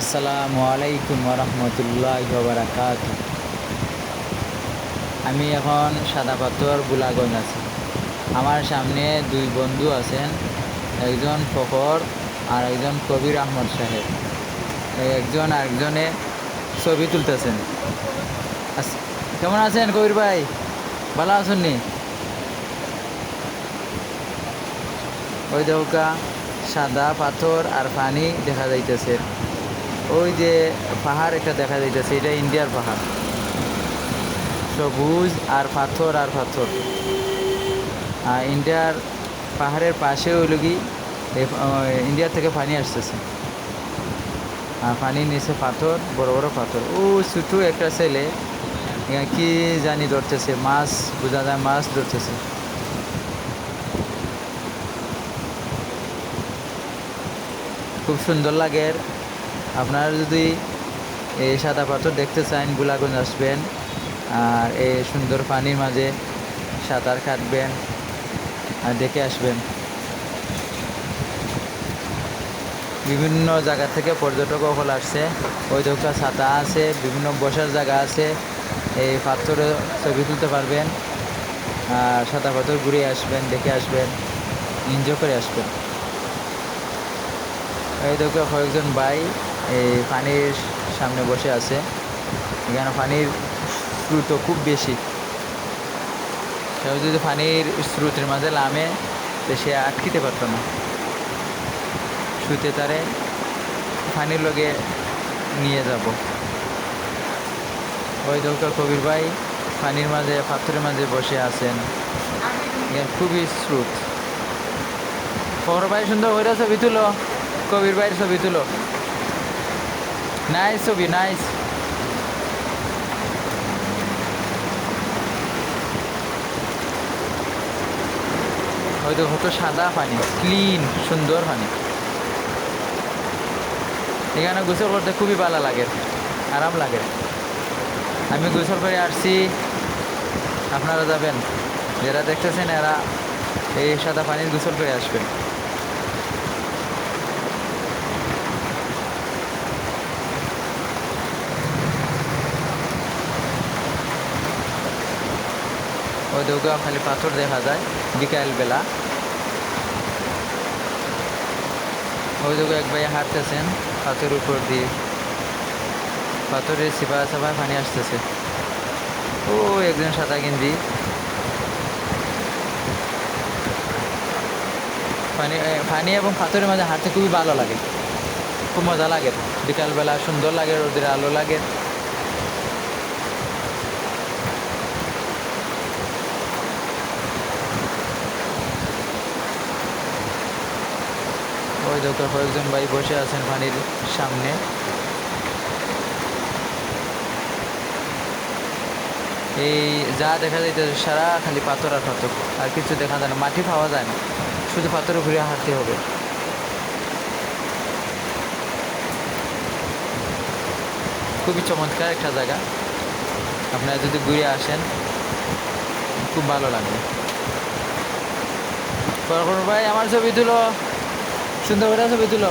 আসসালামু আলাইকুম রহমতুল্লাহ বারাকাত আমি এখন সাদা পাথর গোলাগঞ্জ আছি। আমার সামনে দুই বন্ধু আছেন, একজন ফখর আর একজন কবির আহমদ সাহেব। একজন আরেকজনে ছবি তুলতেছেন। কেমন আছেন কবির ভাই? ভালো আছেন নি ওই দেখা সাদা পাথর আর পানি দেখা যাইতেছে। ওই যে পাহাড় একটা দেখা যাইতেছে, এটা ইন্ডিয়ার পাহাড়। সবুজ আর পাথর আর পাথর। আর ইন্ডিয়ার পাহাড়ের পাশে ওই লগি ইন্ডিয়া থেকে পানি আসতেছে। আর পানির নিচে পাথর, বড় বড় পাথর। ও ছোটো একটা ছেলে কি জানি ধরতেছে, মাছ, বোঝা যায় মাছ ধরতেছে। খুব সুন্দর লাগে আপনারা যদি এই সাদা পাথর দেখতে চান গোলাগঞ্জ আসবেন আর এই সুন্দর পানির মাঝে সাঁতার কাটবেন আর দেখে আসবেন। বিভিন্ন জায়গা থেকে পর্যটক সকল আসছে। ওই দোকা ছাতা আছে, বিভিন্ন বসার জায়গা আছে। এই পাথরে ছবি তুলতে পারবেন আর সাদা পাথর ঘুরে আসবেন, দেখে আসবেন এনজয় করে আসবেন। এই দেখো কয়েকজন ভাই এই পানির সামনে বসে আছে। এখানে পানির স্রোত খুব বেশি। কেউ যদি পানির স্রোতের মাঝে নামে, তো সে আটকিতে পারতো না। শুতে তারে পানির লগে নিয়ে যাব। ওই দেখো কবির ভাই পানির মাঝে, পাথরের মাঝে বসে আছেন। খুবই স্রোত। খবর ভাই সুন্দর করে ছবি তুলো। কবির ভাইয়ের ছবি তুলো। নাইস ছবি নাইস হয়তো কত সাদা পানি ক্লিন সুন্দর পানি। এখানে গোসল করতে খুবই ভালো লাগে, আরাম লাগে। আমি গোসল করে আসছি, আপনারা যাবেন। যারা দেখতেছেন, এরা এই সাদা পানির গোসল করে আসবেন। ওই দৌগা খালি পাথর দেখা যায় বিকালবেলা ওই দৌগা এক ভাই হাঁটতেছেন পাথর উপর দিয়ে। পাথরের সিপা সাপায় পানি আসতেছে। ও একজন সাদা গেঞ্জি। পানি পানি এবং পাথরের মাঝে হাঁটতে খুবই ভালো লাগে। খুব মজা লাগে। বিকালবেলা সুন্দর লাগে, রোদের আলো লাগে। ওই দেখো কয়েকজন ভাই বসে আছেন পানির সামনে। এই যা দেখা যাইতেছে সারা খালি পাথর আর পাথর, আর কিছু দেখা যায় না। মাটি পাওয়া যায় না, শুধু পাথরে ঘুরে হাঁটতে হবে। খুবই চমৎকার একটা জায়গা। আপনারা যদি ঘুরে আসেন, খুব ভালো লাগবে। ভাই, আমার ছবি তুলো। সুন্দর করে ছবি তুলো